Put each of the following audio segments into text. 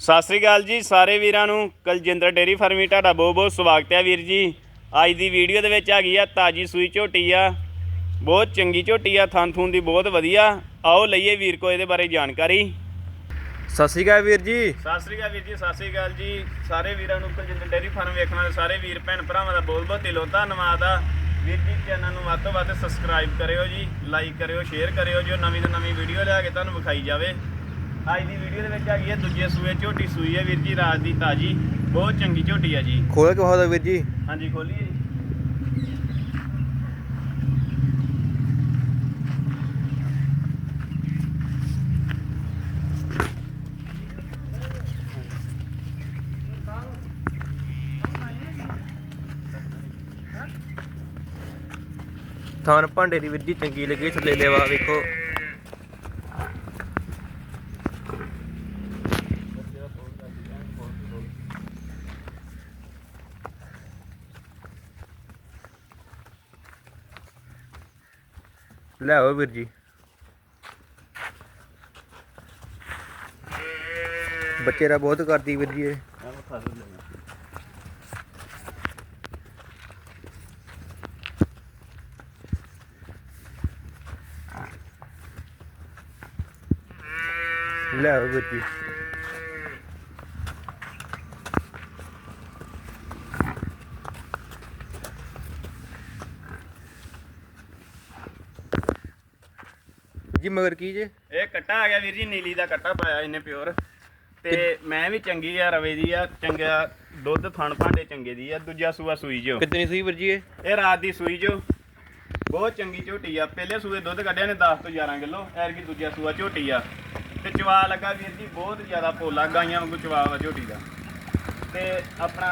ਸਤਿ ਸ੍ਰੀ ਅਕਾਲ ਜੀ ਸਾਰੇ ਵੀਰਾਂ ਨੂੰ। ਕਲਜਿੰਦਰ ਡੇਰੀ ਫਾਰਮੀ ਤੁਹਾਡਾ ਬਹੁਤ ਬਹੁਤ ਸਵਾਗਤ ਹੈ ਵੀਰ ਜੀ। ਅੱਜ ਦੀ ਵੀਡੀਓ ਦੇ ਵਿੱਚ ਹੈਗੀ ਆ ਤਾਜੀ ਸੂਈ ਝੋਟੀ ਆ। ਬਹੁਤ ਚੰਗੀ ਝੋਟੀ ਆ ਥਣ ਥੂਣ ਦੀ ਬਹੁਤ ਵਧੀਆ। ਆਓ ਲਈਏ ਵੀਰ ਕੋ ਇਹਦੇ ਬਾਰੇ ਜਾਣਕਾਰੀ। ਸਤਿ ਸ਼੍ਰੀ ਅਕਾਲ ਵੀਰ ਜੀ। ਸਤਿ ਸ੍ਰੀ ਅਕਾਲ ਵੀਰ ਜੀ ਸਤਿ ਸ੍ਰੀ ਅਕਾਲ ਜੀ। ਸਾਰੇ ਵੀਰਾਂ ਨੂੰ ਕਲਜਿੰਦਰ ਡੇਰੀ ਫਾਰਮ ਵੇਖਣ ਵਾਲੇ ਸਾਰੇ ਵੀਰ ਭੈਣ ਭਰਾਵਾਂ ਦਾ ਬਹੁਤ ਬਹੁਤ ਦਿਲੋਂ ਧੰਨਵਾਦ ਆ। ਵੀਰ ਜੀ ਚੈਨਲ ਨੂੰ ਵੱਧ ਤੋਂ ਵੱਧ ਸਬਸਕ੍ਰਾਈਬ ਕਰਿਓ ਜੀ ਲਾਈਕ ਕਰਿਓ ਸ਼ੇਅਰ ਕਰਿਓ ਜੋ ਨਵੀਂ ਤੋਂ ਨਵੀਂ ਵੀਡੀਓ ਲਿਆ ਕੇ ਤੁਹਾਨੂੰ ਵਿਖਾਈ ਜਾਵੇ। ਅੱਜ ਦੀ ਵੀਡੀਓ ਦੇ ਵਿੱਚ ਹੈਗੀ ਹੈ ਦੂਜੇ ਸੂਏ ਝੋਟੀ ਸੂਈ ਹੈ ਵੀਰ ਜੀ ਰਾਤ ਦੀ ਤਾਜੀ ਬਹੁਤ ਚੰਗੀ ਝੋਟੀ ਹੈ ਜੀ। ਖੋਲ ਕੇ ਹੋਦਾ ਵੀਰ ਜੀ। ਹਾਂਜੀ ਖੋਲੀਏ ਜੀ। ਥਾਨ ਭਾਂਡੇ ਦੀ ਵੀਰ ਜੀ ਚੰਗੀ ਲੱਗੀ ਥੱਲੇ ਲੈਵਾ ਵੇਖੋ। ਲੈ ਆਓ ਵੀਰ ਜੀ। ਬੱਚੇ ਦਾ ਬਹੁਤ ਕਰਦੀ ਵੀਰ ਜੀ ਇਹ। ਲੈ ਵੀਰ ਜੀ ਜੀ ਮਗਰ ਕੀ ਜੇ? ਇਹ ਕੱਟਾ ਆ ਗਿਆ ਵੀਰ ਜੀ ਨੀਲੀ ਦਾ ਕੱਟਾ ਪਾਇਆ ਇਹਨੇ ਪਿਓਰ। ਤੇ ਮੈਂ ਵੀ ਚੰਗੀ ਆ ਰਵੇ ਦੀ ਆ ਚੰਗਾ ਦੁੱਧ ਥਣ ਭਾਂਡੇ ਚੰਗੇ ਦੀ ਆ ਦੂਜਾ ਸੂਆ ਸੂਈ ਜੋ ਕਿਤਨੀ ਸੂਈ ਵੀਰ ਜੀ ਇਹ? ਇਹ ਰਾਤ ਦੀ ਸੂਈ ਜੋ ਬਹੁਤ ਚੰਗੀ ਝੋਟੀ ਆ ਪਹਿਲੇ ਸੂਏ ਦੁੱਧ ਕੱਢਿਆ ਨੇ 10 ਤੋਂ 11 ਕਿਲੋ ਐਰਗੀ ਦੂਜਾ ਸੂਆ ਝੋਟੀ ਆ। ਤੇ ਚਵਾ ਲੱਗਾ ਵੀਰ ਜੀ ਬਹੁਤ ਜ਼ਿਆਦਾ ਪੋਲਾ ਗਾਈਆਂ ਵਾਂਗੂ ਚਵਾ ਵਾ ਝੋਟੀ ਦਾ। ਤੇ ਆਪਣਾ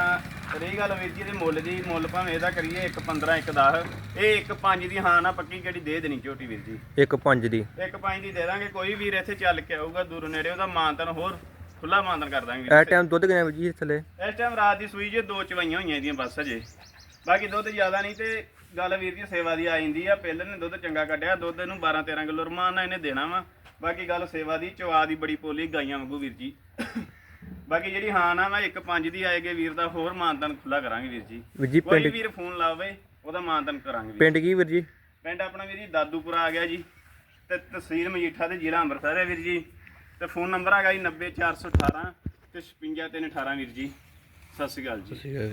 ਰਹੀ ਗੱਲ ਵੀਰ ਜੀ ਦੇ ਮੁੱਲ ਦੀ ਮੁੱਲ ਭਾਵੇਂ ਇਹਦਾ ਕਰੀਏ 1 15 1 10 ਇਹ 1 5 ਦੀ ਹਾਂ ਨਾ ਪੱਕੀ ਕਿਹੜੀ ਦੇ ਦੇਣੀ ਝੋਟੀ ਵੀਰ ਜੀ? ਇੱਕ ਪੰਜ ਦੀ। ਇੱਕ ਪੰਜ ਦੀ ਦੇ ਦਾਂਗੇ ਕੋਈ ਵੀਰ ਇੱਥੇ ਚੱਲ ਕੇ ਆਊਗਾ ਦੂਰ ਨੇੜੇ ਉਹਦਾ ਮਾਨਤਨ ਹੋਰ ਖੁੱਲਾ ਮਾਨਤਨ ਕਰ ਦਾਂਗੇ ਇਹ ਟਾਈਮ ਦੁੱਧ ਕਿੰਨਾ ਵੀਰ ਜੀ ਥੱਲੇ? ਇਸ ਟਾਈਮ ਰਾਤ ਦੀ ਸੂਈ ਜੇ ਦੋ ਚਵਾਈਆਂ ਹੋਈਆਂ ਇਹਦੀਆਂ ਬਸ ਅਜੇ ਬਾਕੀ ਦੁੱਧ ਜ਼ਿਆਦਾ ਨਹੀਂ ਤੇ ਗੱਲ ਵੀਰ ਜੀ ਸੇਵਾ ਦੀ ਆ ਜਾਂਦੀ ਆ ਪਹਿਲੇ ਨੇ ਦੁੱਧ ਚੰਗਾ ਕੱਢਿਆ ਦੁੱਧ ਇਹਨੂੰ 12 13 ਕਿਲੋ ਰਮਾਨ ਨਾਲ ਇਹਨੇ ਦੇਣਾ ਵਾ। ਬਾਕੀ ਗੱਲ ਸੇਵਾ ਦੀ ਚਵਾ ਦੀ ਬੜੀ ਪੋਲੀ ਗਾਈਆਂ ਵਾਂਗੂ ਵੀਰ ਜੀ। ਬਾਕੀ ਜਿਹੜੀ ਹਾਂ ਨਾ ਮੈਂ ਇੱਕ ਪੰਜ ਦੀ ਆਏਗੇ ਵੀਰ ਦਾ ਹੋਰ ਮਾਨਤਨ ਖੁੱਲਾ ਕਰਾਂਗੇ ਵੀਰ ਜੀ। ਵੀਰ ਜੀ ਕੋਈ ਪਿੰਡ ਵੀਰ ਫੋਨ ਲਾਵੇ ਉਹਦਾ ਮਾਨਤਨ ਕਰਾਂਗੇ ਵੀਰ ਪਿੰਡ ਕੀ ਵੀਰ ਜੀ? ਪਿੰਡ ਆਪਣਾ ਵੀਰ ਜੀ ਦਾਦੂਪੁਰਾ ਆ ਗਿਆ ਜੀ। ਤੇ ਤਹਿਸੀਲ ਮਜੀਠਾ ਤੇ ਜ਼ਿਲ੍ਹਾ ਅੰਮ੍ਰਿਤਸਰ ਹੈ ਵੀਰ ਜੀ। ਤੇ ਫੋਨ ਨੰਬਰ ਹੈਗਾ ਜੀ 90418 ਤੇ 56318 ਵੀਰ ਜੀ। ਸਤਿ ਸ਼੍ਰੀ ਅਕਾਲ ਜੀ। ਸਹੀ ਹੈ